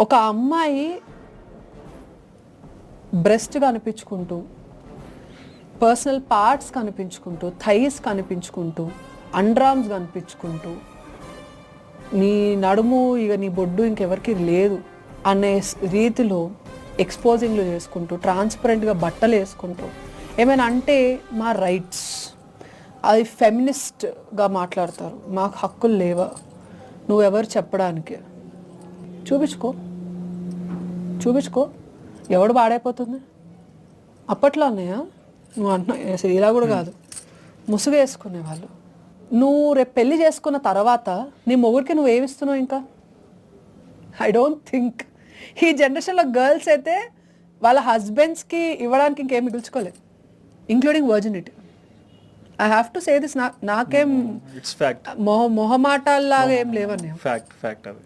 ఒక అమ్మాయి బ్రెస్ట్ కనిపించుకుంటూ పర్సనల్ పార్ట్స్ కనిపించుకుంటూ థైస్ కనిపించుకుంటూ అండ్రామ్స్ కనిపించుకుంటూ నీ నడుము ఇక నీ బొడ్డు ఇంకెవరికి లేదు అనే రీతిలో ఎక్స్పోజింగ్లు చేసుకుంటూ ట్రాన్స్పరెంట్గా బట్టలు వేసుకుంటూ. ఏమైనా అంటే మా రైట్స్ అది ఫెమినిస్ట్గా మాట్లాడతారు. మాకు హక్కులు లేవా? నువ్వెవరు చెప్పడానికి? చూపించుకో. చూపించుకో. ఎవడు పాడైపోతుంది? అప్పట్లో అన్నయ్య నువ్వు అంటున్నావు అసలు ఇలా కూడా కాదు. ముసుగు వేసుకునేవాళ్ళు. నువ్వు రేపు పెళ్ళి చేసుకున్న తర్వాత నీ మొగుడికి నువ్వు ఏమిస్తున్నావు ఇంకా? ఐ డోంట్ థింక్ ఈ జనరేషన్లో గర్ల్స్ అయితే వాళ్ళ హస్బెండ్స్కి ఇవ్వడానికి ఇంకేం మిగుల్చుకోలేదు including virginity I have to say this నాకేం ఇట్స్ ఫ్యాక్ట్ మొహ మొహమాటాల్లాగా ఏం లేవన్నయ్య. ఫ్యాక్ట్ ఫ్యాక్ట్ అది.